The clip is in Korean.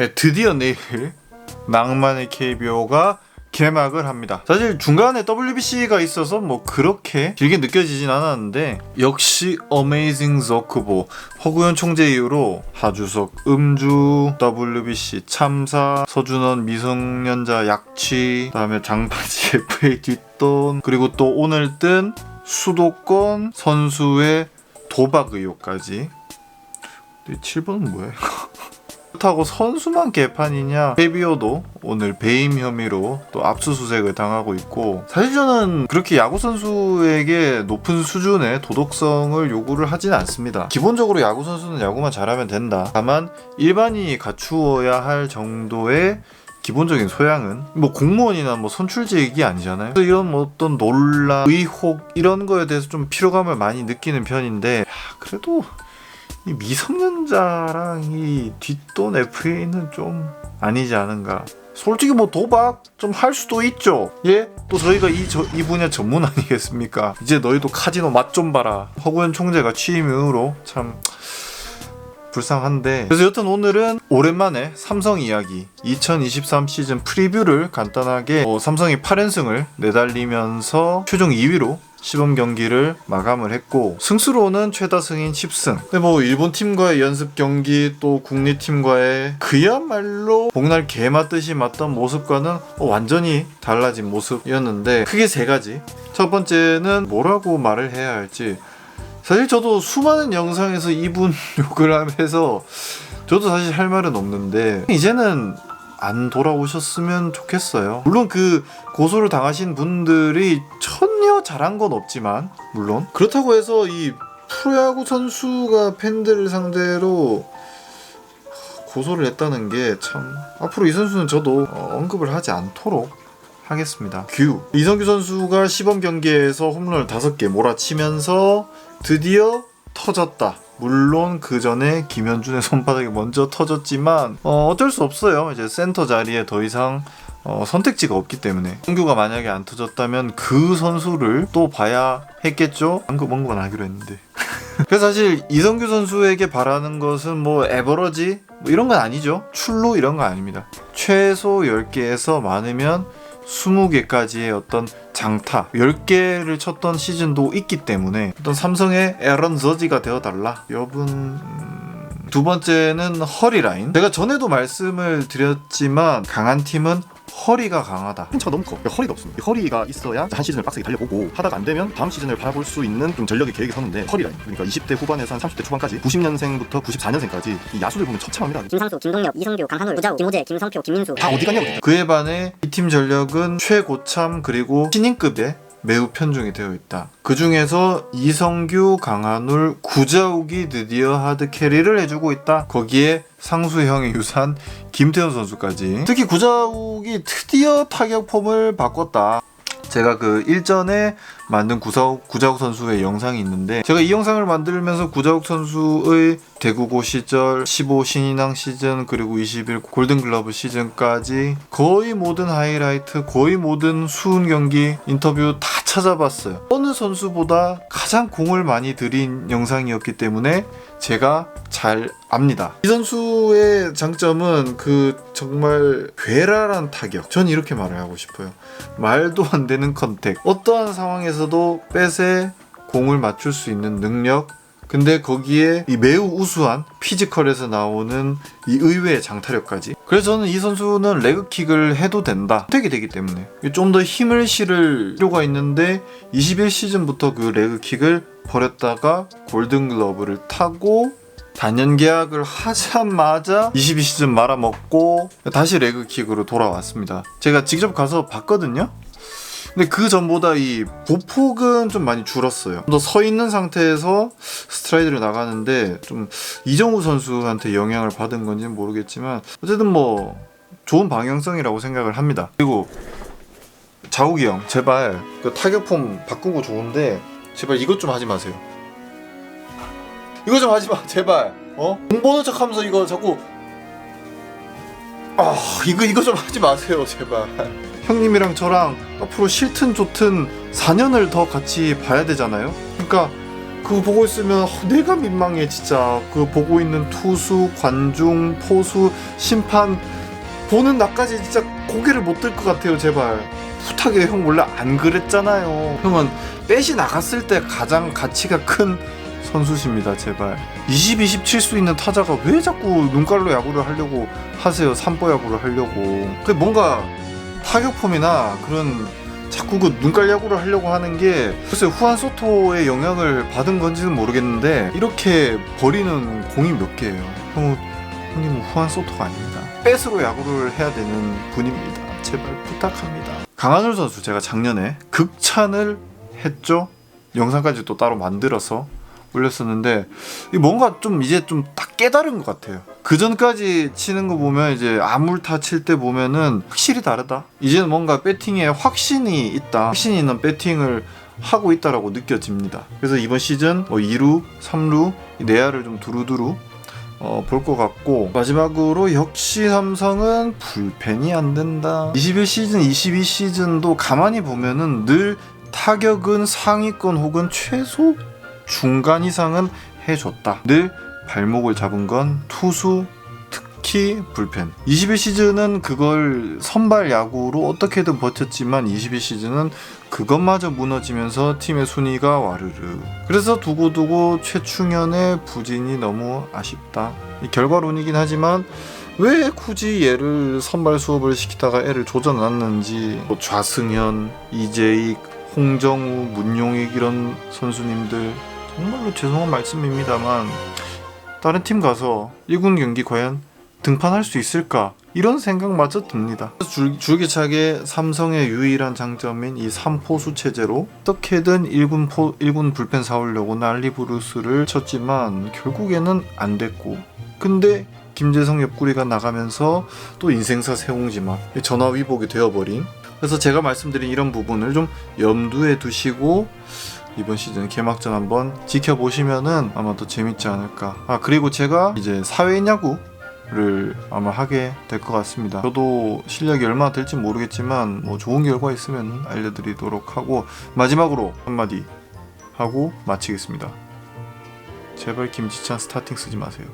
네, 드디어 내일 낭만의 KBO가 개막을 합니다. 사실 중간에 WBC가 있어서 뭐 그렇게 길게 느껴지진 않았는데 역시 어메이징 저크보 허구현 총재 이후로 하주석 음주 WBC 참사 서준원 미성년자 약취 그다음에 장바지 FA 뒷돈 그리고 또 오늘 뜬 수도권 선수의 도박 의혹까지 7번은 뭐예요? 그렇다고 선수만 개판이냐? KBO도 오늘 배임 혐의로 또 압수수색을 당하고 있고 사실 저는 그렇게 야구 선수에게 높은 수준의 도덕성을 요구를 하진 않습니다. 기본적으로 야구 선수는 야구만 잘하면 된다. 다만 일반인이 갖추어야 할 정도의 기본적인 소양은 뭐 공무원이나 뭐 선출직이 아니잖아요. 이런 뭐 어떤 논란, 의혹 이런 거에 대해서 좀 피로감을 많이 느끼는 편인데 야, 그래도 이 미성년자랑 이 뒷돈 FA는 좀 아니지 않은가. 솔직히 뭐 도박 좀 할 수도 있죠. 예? 또 저희가 이, 저, 이 분야 전문 아니겠습니까? 이제 너희도 카지노 맛 좀 봐라. 허구현 총재가 취임 이후로 참 불쌍한데. 그래서 여튼 오늘은 오랜만에 삼성 이야기 2023 시즌 프리뷰를 간단하게 어, 삼성이 8연승을 내달리면서 최종 2위로 시범 경기를 마감을 했고 승수로는 최다 승인 10승. 근데 뭐 일본 팀과의 연습 경기 또 국내 팀과의 그야말로 복날 개 맞듯이 맞던 모습과는 어, 완전히 달라진 모습이었는데 크게 세 가지. 첫 번째는 뭐라고 말을 해야 할지 사실 저도 수많은 영상에서 이분 욕을 하면서 저도 사실 할 말은 없는데 이제는 안 돌아오셨으면 좋겠어요. 물론 그 고소를 당하신 분들이 전혀 잘한 건 없지만 물론 그렇다고 해서 이 프로야구 선수가 팬들을 상대로 고소를 했다는 게 참 앞으로 이 선수는 저도 어, 언급을 하지 않도록 하겠습니다. 규 이성규 선수가 시범 경기에서 홈런을 5개 몰아치면서 드디어 터졌다. 물론 그 전에 김현준의 손바닥이 먼저 터졌지만 어, 어쩔 수 없어요. 이제 센터 자리에 더 이상 어, 선택지가 없기 때문에 성규가 만약에 안 터졌다면 그 선수를 또 봐야 했겠죠. 방금 언급은 하기로 했는데. 그래서 사실 이성규 선수에게 바라는 것은 뭐 에버러지 뭐 이런 건 아니죠. 출루 이런 건 아닙니다. 최소 10개에서 많으면 20개까지의 어떤 장타 10개를 쳤던 시즌도 있기 때문에 어떤 삼성의 에런 저지가 되어달라. 여분 음, 두 번째는 허리 라인. 제가 전에도 말씀을 드렸지만 강한 팀은 허리가 강하다 차가 너무 커. 그러니까 허리가 없습니다. 허리가 있어야 한 시즌을 빡세게 달려보고 하다가 안 되면 다음 시즌을 바라볼 수 있는 좀 전력의 계획이 서는데 허리 라인. 그러니까 20대 후반에서 한 30대 초반까지 90년생부터 94년생까지 이 야수들 보면 처참합니다. 김상수, 김동엽, 이성규, 강한울, 구자우, 김호재, 김성표, 김민수 다 어디 갔냐고. 그에 반해 이 팀 전력은 최고참 그리고 신인급에 매우 편중이 되어 있다. 그 중에서 이성규, 강한울, 구자욱이 드디어 하드 캐리를 해주고 있다. 거기에 상수형의 유산 김태현 선수까지. 특히 구자욱이 드디어 타격 폼을 바꿨다. 제가 그 일전에 만든 구자욱, 구자욱 선수의 영상이 있는데 제가 이 영상을 만들면서 구자욱 선수의 대구고 시절 15 신인왕 시즌 그리고 21 골든글러브 시즌까지 거의 모든 하이라이트 거의 모든 수훈 경기 인터뷰 다 찾아봤어요 어느 선수보다 가장 공을 많이 들인 영상이었기 때문에 제가 잘 압니다. 이 선수의 장점은 그 정말 괴랄한 타격. 전 이렇게 말을 하고 싶어요. 말도 안 되는 컨택. 어떠한 상황에서도 뺏에 공을 맞출 수 있는 능력. 근데 거기에 이 매우 우수한 피지컬에서 나오는 이 의외의 장타력까지. 그래서 저는 이 선수는 레그킥을 해도 된다. 선택이 되기 때문에. 좀 더 힘을 실을 필요가 있는데 21시즌부터 그 레그킥을 버렸다가 골든글러브를 타고 단연 계약을 하자마자 22시즌 말아먹고 다시 레그킥으로 돌아왔습니다. 제가 직접 가서 봤거든요. 근데 그 전보다 이 보폭은 좀 많이 줄었어요. 더서 있는 상태에서 스트라이드를 나가는데 좀 이정우 선수한테 영향을 받은 건지는 모르겠지만 어쨌든 뭐 좋은 방향성이라고 생각을 합니다. 그리고 자욱이 형 제발 그 타격폼 바꾸고 좋은데 제발 이것 좀 하지 마세요. 이거 좀 하지 마 제발 어? 공 보는 척하면서 이거 자꾸 아 이거 이거 좀 하지 마세요 제발. 형님이랑 저랑 앞으로 싫든 좋든 4년을 더 같이 봐야 되잖아요? 그러니까 그거 보고 있으면 어, 내가 민망해 진짜. 그거 보고 있는 투수 관중 포수 심판 보는 나까지 진짜 고개를 못 들 것 같아요 제발. 부탁해 형. 원래 안 그랬잖아요. 형은 빼시 나갔을 때 가장 가치가 큰 선수십니다 제발. 20, 20칠수 있는 타자가 왜 자꾸 눈깔로 야구를 하려고 하세요? 삼보 야구를 하려고. 그 뭔가 타격폼이나 그런 자꾸 그 눈깔 야구를 하려고 하는 게 글쎄 후안 소토의 영향을 받은 건지는 모르겠는데 이렇게 버리는 공이 몇 개예요. 형, 형님은 후안 소토가 아닙니다. 뺏으로 야구를 해야 되는 분입니다. 제발 부탁합니다. 강한울 선수 제가 작년에 극찬을 했죠? 영상까지 또 따로 만들어서 올렸었는데 이 뭔가 좀 이제 좀 딱 깨달은 것 같아요. 그 전까지 치는 거 보면 이제 아물타 칠 때 보면은 확실히 다르다. 이제는 뭔가 배팅에 확신이 있다. 확신이 있는 배팅을 하고 있다라고 느껴집니다. 그래서 이번 시즌 뭐 2루, 3루 이 내야를 좀 두루두루 어, 볼 것 같고 마지막으로 역시 삼성은 불펜이 안 된다. 21 시즌, 22 시즌도 가만히 보면은 늘 타격은 상위권 혹은 최소 중간 이상은 해줬다. 늘 발목을 잡은 건 투수 특히 불펜. 21 시즌은 그걸 선발 야구로 어떻게든 버텼지만 22 시즌은 그것마저 무너지면서 팀의 순위가 와르르. 그래서 두고두고 최충현의 부진이 너무 아쉽다. 이 결과론이긴 하지만 왜 굳이 얘를 선발 수업을 시키다가 애를 조져놨는지 뭐 좌승현, 이재익, 홍정우, 문용익 이런 선수님들 정말로 죄송한 말씀입니다만 다른 팀 가서 1군 경기 과연 등판할 수 있을까? 이런 생각마저 듭니다. 줄, 줄기차게 삼성의 유일한 장점인 이 3포수 체제로 어떻게든 1군, 포, 1군 불펜 사오려고 난리 부르스를 쳤지만 결국에는 안 됐고. 근데 김재성 옆구리가 나가면서 또 인생사 세옹지마 전화위복이 되어버린. 그래서 제가 말씀드린 이런 부분을 좀 염두에 두시고 이번 시즌 개막전 한번 지켜보시면은 아마 더 재밌지 않을까. 아 그리고 제가 이제 사회인 야구 를 아마 하게 될 것 같습니다. 저도 실력이 얼마나 될지 모르겠지만 뭐 좋은 결과 있으면 알려드리도록 하고 마지막으로 한마디 하고 마치겠습니다. 제발 김지찬 스타팅 쓰지 마세요.